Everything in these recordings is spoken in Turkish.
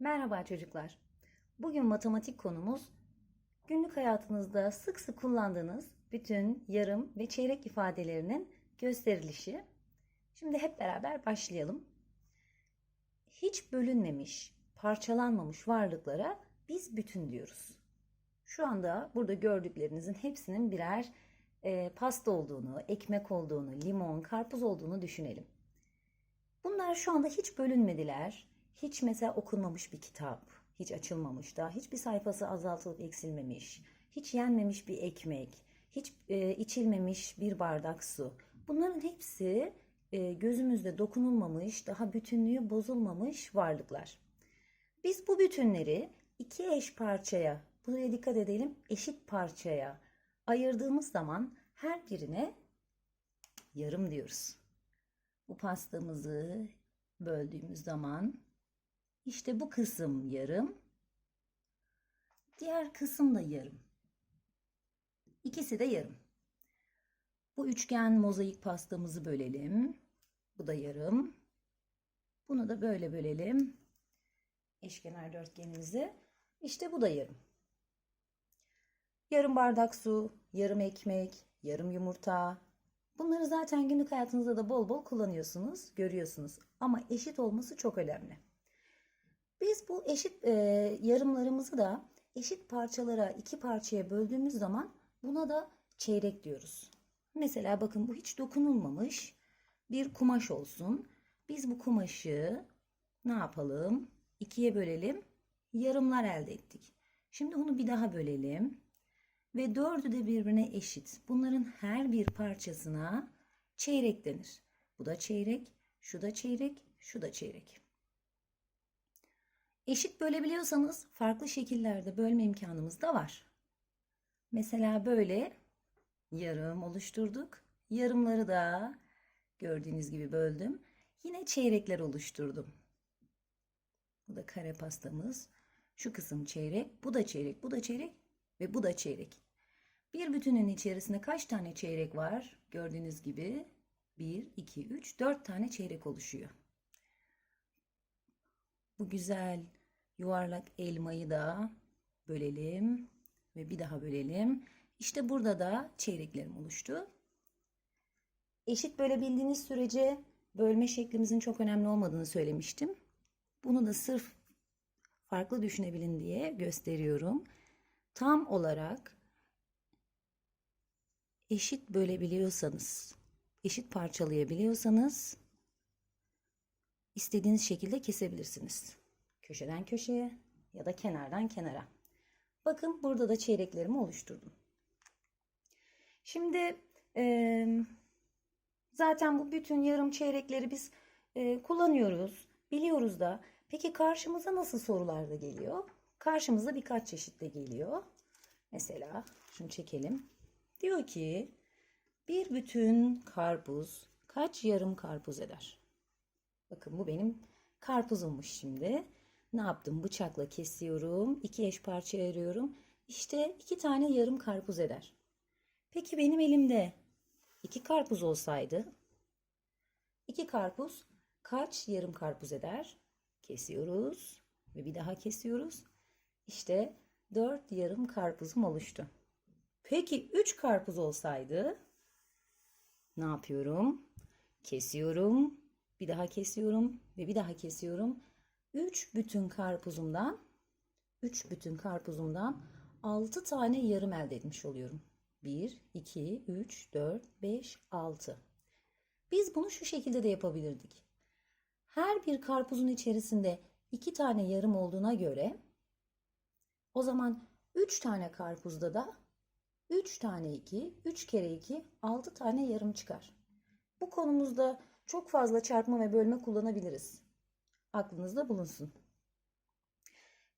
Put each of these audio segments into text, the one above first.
Merhaba çocuklar. Bugün matematik konumuz günlük hayatınızda sık sık kullandığınız bütün yarım ve çeyrek ifadelerinin gösterilişi. Şimdi hep beraber başlayalım. Hiç bölünmemiş, parçalanmamış varlıklara biz bütün diyoruz. Şu anda burada gördüklerinizin hepsinin birer e, pasta olduğunu, ekmek olduğunu, limon, karpuz olduğunu düşünelim. Bunlar şu anda hiç bölünmediler. Hiç mesela okunmamış bir kitap, hiç açılmamış da, hiçbir sayfası azaltılıp eksilmemiş, hiç yenmemiş bir ekmek, hiç e, içilmemiş bir bardak su. Bunların hepsi e, gözümüzde dokunulmamış, daha bütünlüğü bozulmamış varlıklar. Biz bu bütünleri iki eş parçaya, buraya dikkat edelim, eşit parçaya ayırdığımız zaman her birine yarım diyoruz. Bu pastamızı böldüğümüz zaman işte bu kısım yarım, diğer kısım da yarım. İkisi de yarım. Bu üçgen mozaik pastamızı bölelim. Bu da yarım. Bunu da böyle bölelim. Eşkenar dörtgenimizi. İşte bu da yarım. Yarım bardak su, yarım ekmek, yarım yumurta. Bunları zaten günlük hayatınızda da bol bol kullanıyorsunuz, görüyorsunuz. Ama eşit olması çok önemli. Biz bu eşit e, yarımlarımızı da eşit parçalara, iki parçaya böldüğümüz zaman buna da çeyrek diyoruz. Mesela bakın bu hiç dokunulmamış bir kumaş olsun. Biz bu kumaşı ne yapalım? İkiye bölelim. Yarımlar elde ettik. Şimdi onu bir daha bölelim. Ve dördü de birbirine eşit. Bunların her bir parçasına çeyrek denir. Bu da çeyrek, şu da çeyrek, şu da çeyrek. Eşit bölebiliyorsanız farklı şekillerde bölme imkanımız da var. Mesela böyle yarım oluşturduk. Yarımları da gördüğünüz gibi böldüm. Yine çeyrekler oluşturdum. Bu da kare pastamız. Şu kısım çeyrek, bu da çeyrek, bu da çeyrek ve bu da çeyrek. Bir bütünün içerisinde kaç tane çeyrek var? Gördüğünüz gibi 1, 2, 3, 4 tane çeyrek oluşuyor. Bu güzel yuvarlak elmayı da bölelim ve bir daha bölelim. İşte burada da çeyreklerim oluştu. Eşit bölebildiğiniz sürece bölme şeklimizin çok önemli olmadığını söylemiştim. Bunu da sırf farklı düşünebilin diye gösteriyorum. Tam olarak eşit bölebiliyorsanız, eşit parçalayabiliyorsanız istediğiniz şekilde kesebilirsiniz. Köşeden köşeye ya da kenardan kenara. Bakın burada da çeyreklerimi oluşturdum. Şimdi e, zaten bu bütün yarım çeyrekleri biz e, kullanıyoruz, biliyoruz da. Peki karşımıza nasıl sorular da geliyor? Karşımıza birkaç çeşitle geliyor. Mesela şunu çekelim. Diyor ki bir bütün karpuz kaç yarım karpuz eder? Bakın bu benim karpuzummuş şimdi. Ne yaptım? Bıçakla kesiyorum. iki eş parçaya ayırıyorum. İşte iki tane yarım karpuz eder. Peki benim elimde iki karpuz olsaydı iki karpuz kaç yarım karpuz eder? Kesiyoruz ve bir daha kesiyoruz. İşte dört yarım karpuzum oluştu. Peki üç karpuz olsaydı ne yapıyorum? Kesiyorum, bir daha kesiyorum ve bir daha kesiyorum. Üç bütün karpuzumdan, üç bütün karpuzumdan altı tane yarım elde etmiş oluyorum. 1, 2, 3, 4, 5, 6. Biz bunu şu şekilde de yapabilirdik. Her bir karpuzun içerisinde iki tane yarım olduğuna göre o zaman 3 tane karpuzda da 3 tane 2, 3 kere 2, 6 tane yarım çıkar. Bu konumuzda çok fazla çarpma ve bölme kullanabiliriz. Aklınızda bulunsun.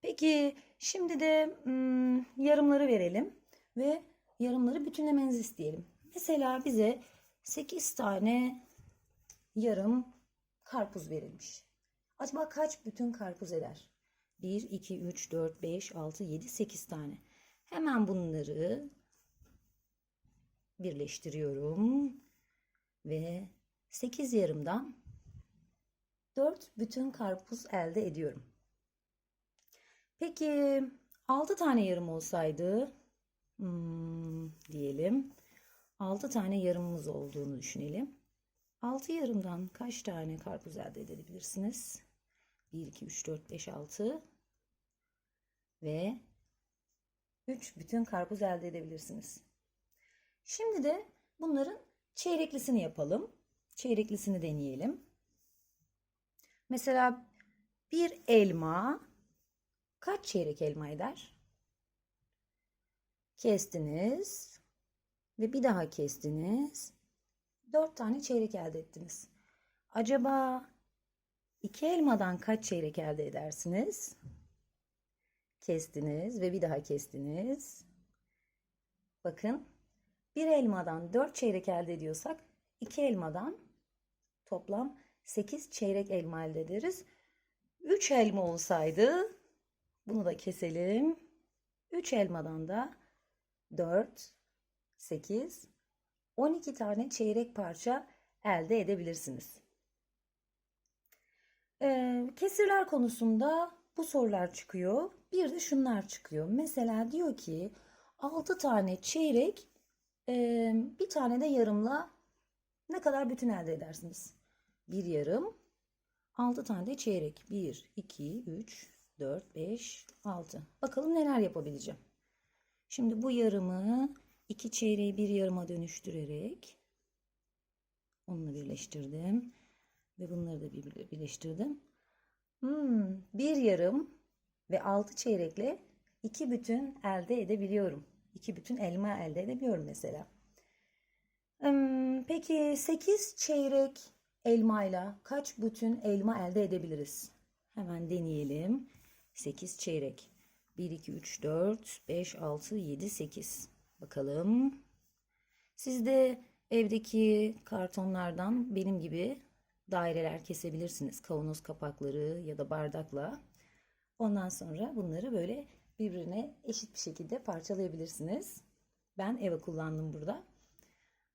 Peki şimdi de hmm, yarımları verelim ve yarımları bütünlemenizi isteyelim. Mesela bize 8 tane yarım karpuz verilmiş. Acaba kaç bütün karpuz eder? 1, 2, 3, 4, 5, 6, 7, 8 tane. Hemen bunları birleştiriyorum. Ve 8 yarımdan 4 bütün karpuz elde ediyorum. Peki 6 tane yarım olsaydı hmm, diyelim 6 tane yarımımız olduğunu düşünelim. 6 yarımdan kaç tane karpuz elde edebilirsiniz? 1, 2, 3, 4, 5, 6 ve 3 bütün karpuz elde edebilirsiniz. Şimdi de bunların çeyreklisini yapalım. Çeyreklisini deneyelim. Mesela bir elma kaç çeyrek elma eder? Kestiniz ve bir daha kestiniz. Dört tane çeyrek elde ettiniz. Acaba iki elmadan kaç çeyrek elde edersiniz? Kestiniz ve bir daha kestiniz. Bakın bir elmadan dört çeyrek elde ediyorsak iki elmadan toplam 8 çeyrek elma elde ederiz. 3 elma olsaydı bunu da keselim. 3 elmadan da 4, 8, 12 tane çeyrek parça elde edebilirsiniz. Ee, kesirler konusunda bu sorular çıkıyor. Bir de şunlar çıkıyor. Mesela diyor ki 6 tane çeyrek e, bir tane de yarımla ne kadar bütün elde edersiniz? Bir yarım, 6 tane de çeyrek. 1, 2, 3, 4, 5, 6. Bakalım neler yapabileceğim. Şimdi bu yarımı iki çeyreği bir yarıma dönüştürerek onunla birleştirdim. Ve bunları da birleştirdim. Hmm, bir yarım ve altı çeyrekle iki bütün elde edebiliyorum. İki bütün elma elde edebiliyorum mesela. Hmm, peki 8 çeyrek elmayla kaç bütün elma elde edebiliriz? Hemen deneyelim. 8 çeyrek. 1, 2, 3, 4, 5, 6, 7, 8. Bakalım. Siz de evdeki kartonlardan benim gibi daireler kesebilirsiniz. Kavanoz kapakları ya da bardakla. Ondan sonra bunları böyle birbirine eşit bir şekilde parçalayabilirsiniz. Ben eve kullandım burada.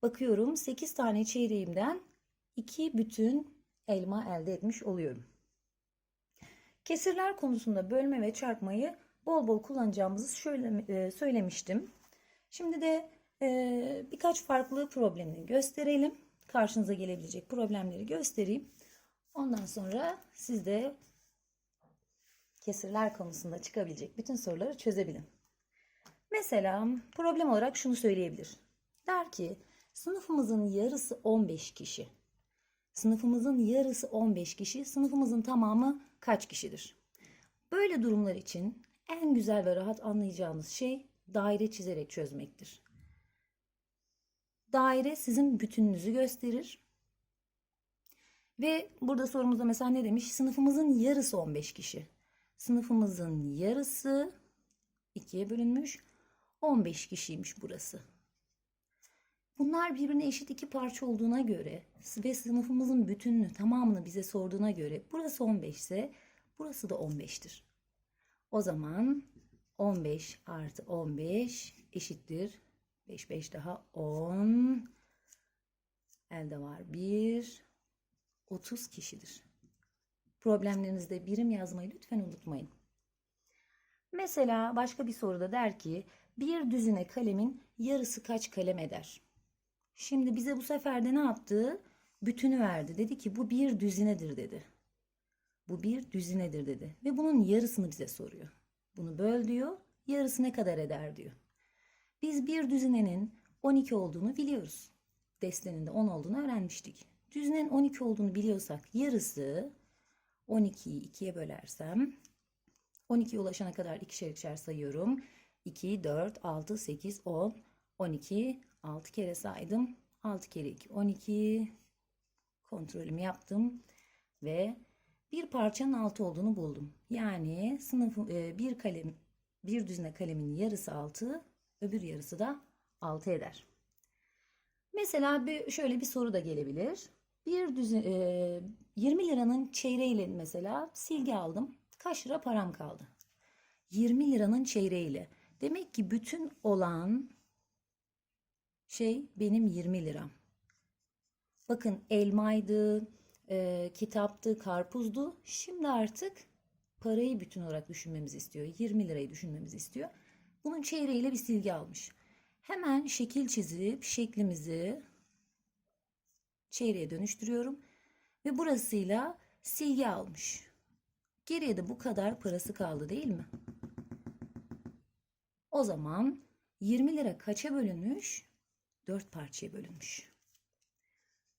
Bakıyorum 8 tane çeyreğimden 2 bütün elma elde etmiş oluyorum. Kesirler konusunda bölme ve çarpmayı bol bol kullanacağımızı şöyle e, söylemiştim. Şimdi de e, birkaç farklı problemini gösterelim. Karşınıza gelebilecek problemleri göstereyim. Ondan sonra siz de kesirler konusunda çıkabilecek bütün soruları çözebilin. Mesela problem olarak şunu söyleyebilir. Der ki sınıfımızın yarısı 15 kişi. Sınıfımızın yarısı 15 kişi. Sınıfımızın tamamı kaç kişidir? Böyle durumlar için en güzel ve rahat anlayacağınız şey daire çizerek çözmektir. Daire sizin bütününüzü gösterir. Ve burada sorumuzda mesela ne demiş? Sınıfımızın yarısı 15 kişi. Sınıfımızın yarısı ikiye bölünmüş. 15 kişiymiş burası. Bunlar birbirine eşit iki parça olduğuna göre ve sınıfımızın bütününü tamamını bize sorduğuna göre burası 15 ise burası da 15'tir. O zaman 15 artı 15 eşittir. 5 5 daha 10. Elde var 1. 30 kişidir. Problemlerinizde birim yazmayı lütfen unutmayın. Mesela başka bir soruda der ki bir düzine kalemin yarısı kaç kalem eder? Şimdi bize bu sefer de ne yaptı? Bütünü verdi. Dedi ki bu bir düzinedir dedi. Bu bir düzinedir dedi. Ve bunun yarısını bize soruyor. Bunu böl diyor. Yarısı ne kadar eder diyor. Biz bir düzinenin 12 olduğunu biliyoruz. Destenin de 10 olduğunu öğrenmiştik. Düzinenin 12 olduğunu biliyorsak yarısı 12'yi 2'ye bölersem 12'ye ulaşana kadar ikişer ikişer sayıyorum. 2, 4, 6, 8, 10, 12, 6 kere saydım. 6 kere 2, 12. Kontrolümü yaptım ve bir parçanın 6 olduğunu buldum. Yani sınıf e, bir kalem bir düzine kalemin yarısı 6, öbür yarısı da 6 eder. Mesela bir, şöyle bir soru da gelebilir. Bir düzine, e, 20 liranın çeyreğiyle mesela silgi aldım. Kaç lira param kaldı? 20 liranın çeyreğiyle. Demek ki bütün olan şey benim 20 liram. Bakın elmaydı, e, kitaptı, karpuzdu. Şimdi artık parayı bütün olarak düşünmemizi istiyor. 20 lirayı düşünmemizi istiyor. Bunun çeyreğiyle bir silgi almış. Hemen şekil çizip şeklimizi çeyreğe dönüştürüyorum. Ve burasıyla silgi almış. Geriye de bu kadar parası kaldı değil mi? O zaman 20 lira kaça bölünmüş? 4 parçaya bölünmüş.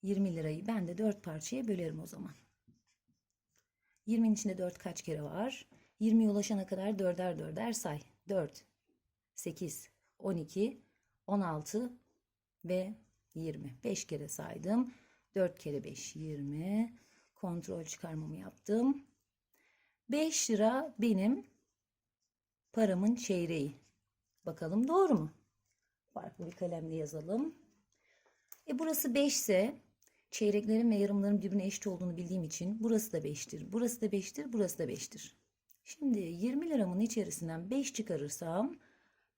20 lirayı ben de 4 parçaya bölerim o zaman. 20'nin içinde 4 kaç kere var? 20'ye ulaşana kadar dörder dörder say. 4, 8, 12, 16 ve 20. 5 kere saydım. 4 kere 5, 20. Kontrol çıkarmamı yaptım. 5 lira benim paramın çeyreği. Bakalım doğru mu? Farklı bir kalemle yazalım. E burası 5 ise çeyreklerin ve yarımların birbirine eşit olduğunu bildiğim için burası da 5'tir. Burası da 5'tir. Burası da 5'tir. Şimdi 20 liramın içerisinden 5 çıkarırsam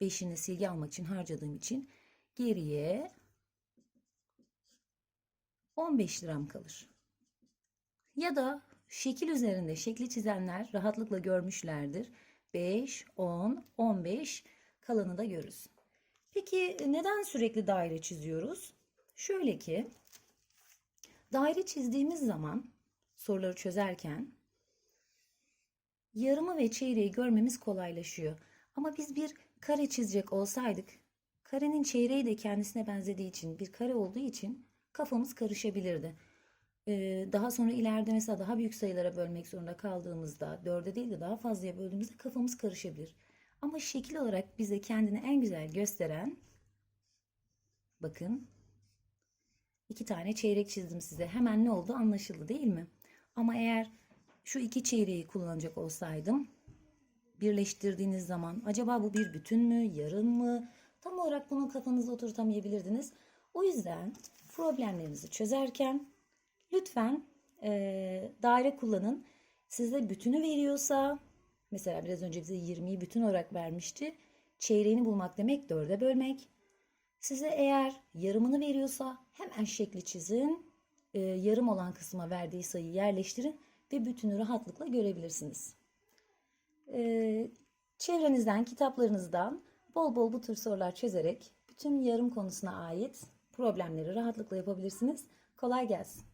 5'ini silgi almak için harcadığım için geriye 15 liram kalır. Ya da şekil üzerinde şekli çizenler rahatlıkla görmüşlerdir. 5, 10, 15 kalanı da görürüz. Peki neden sürekli daire çiziyoruz? Şöyle ki daire çizdiğimiz zaman soruları çözerken yarımı ve çeyreği görmemiz kolaylaşıyor. Ama biz bir kare çizecek olsaydık karenin çeyreği de kendisine benzediği için bir kare olduğu için kafamız karışabilirdi. Ee, daha sonra ileride mesela daha büyük sayılara bölmek zorunda kaldığımızda dörde değil de daha fazlaya böldüğümüzde kafamız karışabilir. Ama şekil olarak bize kendini en güzel gösteren bakın iki tane çeyrek çizdim size. Hemen ne oldu anlaşıldı değil mi? Ama eğer şu iki çeyreği kullanacak olsaydım birleştirdiğiniz zaman acaba bu bir bütün mü, yarım mı? Tam olarak bunu kafanıza oturtamayabilirdiniz. O yüzden problemlerinizi çözerken lütfen eee, daire kullanın. Size bütünü veriyorsa mesela biraz önce bize 20'yi bütün olarak vermişti. Çeyreğini bulmak demek dörde bölmek. Size eğer yarımını veriyorsa hemen şekli çizin. Eee, yarım olan kısma verdiği sayıyı yerleştirin ve bütünü rahatlıkla görebilirsiniz. Eee, çevrenizden, kitaplarınızdan bol bol bu tür sorular çözerek bütün yarım konusuna ait problemleri rahatlıkla yapabilirsiniz. Kolay gelsin.